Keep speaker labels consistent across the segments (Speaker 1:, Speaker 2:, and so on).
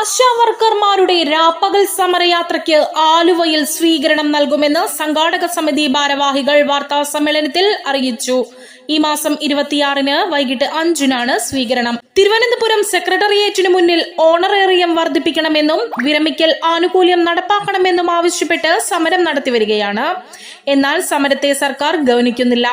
Speaker 1: ആശാ വർക്കർമാരുടെ രാപ്പകൽ സമരയാത്രയ്ക്ക് ആലുവയിൽ സ്വീകരണം നൽകുമെന്ന് സംഘാടക സമിതി ഭാരവാഹികൾ വാർത്താ സമ്മേളനത്തിൽ അറിയിച്ചു. ഈ മാസം ഇരുപത്തിയാറിന് വൈകിട്ട് അഞ്ചിനാണ് സ്വീകരണം. തിരുവനന്തപുരം സെക്രട്ടേറിയറ്റിന് മുന്നിൽ ഓണറേറിയം വർദ്ധിപ്പിക്കണമെന്നും വിരമിക്കൽ ആനുകൂല്യം നടപ്പാക്കണമെന്നും ആവശ്യപ്പെട്ട് സമരം നടത്തിവരികയാണ്. എന്നാൽ സമരത്തെ സർക്കാർ ഗൗനിക്കുന്നില്ല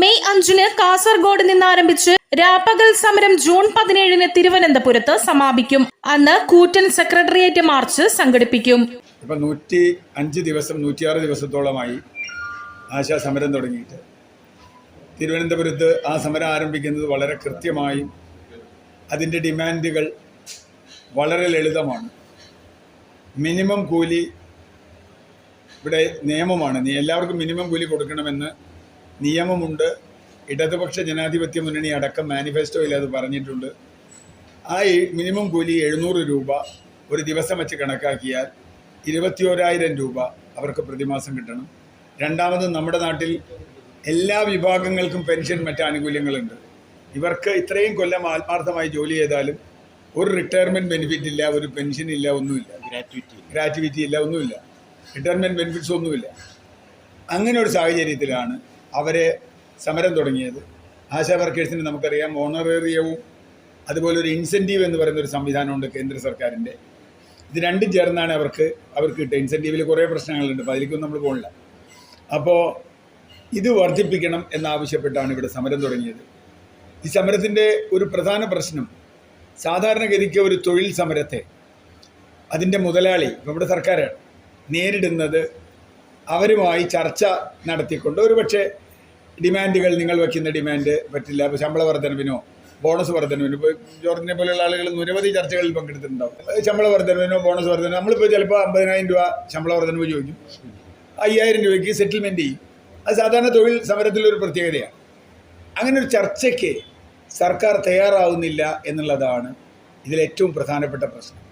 Speaker 1: മെയ് അഞ്ചിന് കാസർഗോഡ് നിന്ന് ആരംഭിച്ച് രാപ്പകൽ സമരം ജൂൺ പതിനേഴിന് തിരുവനന്തപുരത്ത് സമാപിക്കും. അന്ന് കൂറ്റൻ സെക്രട്ടേറിയറ്റ് മാർച്ച് സംഘടിപ്പിക്കും.
Speaker 2: ഇപ്പം നൂറ്റി അഞ്ച് ദിവസം നൂറ്റിയാറ് ദിവസത്തോളമായി ആശാ സമരം തുടങ്ങിയിട്ട്. തിരുവനന്തപുരത്ത് ആ സമരം ആരംഭിക്കുന്നത് വളരെ കൃത്യമായും അതിന്റെ ഡിമാൻഡുകൾ വളരെ ലളിതമാണ്. മിനിമം കൂലി ഇവിടെ നിയമമാണ്. എല്ലാവർക്കും മിനിമം കൂലി കൊടുക്കണമെന്ന് നിയമമുണ്ട്. ഇടതുപക്ഷ ജനാധിപത്യ മുന്നണി അടക്കം മാനിഫെസ്റ്റോയിൽ അത് പറഞ്ഞിട്ടുണ്ട്. ആ മിനിമം കൂലി എഴുന്നൂറ് രൂപ ഒരു ദിവസം വെച്ച് കണക്കാക്കിയാൽ ഇരുപത്തിയോരായിരം രൂപ അവർക്ക് പ്രതിമാസം കിട്ടണം. രണ്ടാമത് നമ്മുടെ നാട്ടിൽ എല്ലാ വിഭാഗങ്ങൾക്കും പെൻഷൻ മറ്റ് ആനുകൂല്യങ്ങളുണ്ട്. ഇവർക്ക് ഇത്രയും കൊല്ലം ആത്മാർത്ഥമായി ജോലി ചെയ്താലും ഒരു റിട്ടയർമെന്റ് ബെനിഫിറ്റ് ഇല്ല ഒരു പെൻഷൻ ഇല്ല ഒന്നുമില്ല. ഗ്രാറ്റുവിറ്റി ഗ്രാറ്റുവിറ്റി ഇല്ല ഒന്നുമില്ല. റിട്ടയർമെന്റ് ബെനിഫിറ്റ്സ് ഒന്നുമില്ല. അങ്ങനെ ഒരു സാഹചര്യത്തിലാണ് അവരെ സമരം തുടങ്ങിയത്. ആശാ വർക്കേഴ്സിന് നമുക്കറിയാം ഓണറേറിയവും അതുപോലെ ഒരു ഇൻസെന്റീവ് എന്ന് പറയുന്ന ഒരു സംവിധാനമുണ്ട് കേന്ദ്ര സർക്കാരിന്റെ. ഇത് രണ്ടും ചേർന്നാണ് അവർക്ക് അവർക്ക് കിട്ടുക ഇൻസെന്റീവിൽ കുറേ പ്രശ്നങ്ങളുണ്ട് അപ്പോൾ അതിലേക്കൊന്നും നമ്മൾ പോകില്ല അപ്പോൾ ഇത് വർദ്ധിപ്പിക്കണം എന്നാവശ്യപ്പെട്ടാണ് ഇവിടെ സമരം തുടങ്ങിയത്. ഈ സമരത്തിന്റെ ഒരു പ്രധാന പ്രശ്നം സാധാരണഗതിക്ക് ഒരു തൊഴിൽ സമരത്തെ അതിന്റെ മുതലാളി നമ്മുടെ സർക്കാരാണ് നേരിടുന്നത് അവരുമായി ചർച്ച നടത്തിക്കൊണ്ട് ഒരു പക്ഷേ ഡിമാൻഡുകൾ നിങ്ങൾ വയ്ക്കുന്ന ഡിമാൻഡ് പറ്റില്ല. ഇപ്പോൾ ശമ്പള വർധനവിനോ ബോണസ് വർധനവിനോ ഇപ്പോൾ ജോർജിനെ പോലെയുള്ള ആളുകൾ നിരവധി ചർച്ചകളിൽ പങ്കെടുത്തിട്ടുണ്ടാവും. ശമ്പള വർധനവിനോ ബോണസ് വർധനവിനോ നമ്മളിപ്പോൾ ചിലപ്പോൾ അമ്പതിനായിരം രൂപ ശമ്പള വർധനവ് ചോദിക്കും. അയ്യായിരം രൂപയ്ക്ക് സെറ്റിൽമെന്റ് ചെയ്യും. അത് സാധാരണ തൊഴിൽ സമരത്തിലൊരു പ്രത്യേകതയാണ്. അങ്ങനെ ഒരു ചർച്ചയ്ക്ക് സർക്കാർ തയ്യാറാവുന്നില്ല എന്നുള്ളതാണ് ഇതിലേറ്റവും പ്രധാനപ്പെട്ട പ്രശ്നം.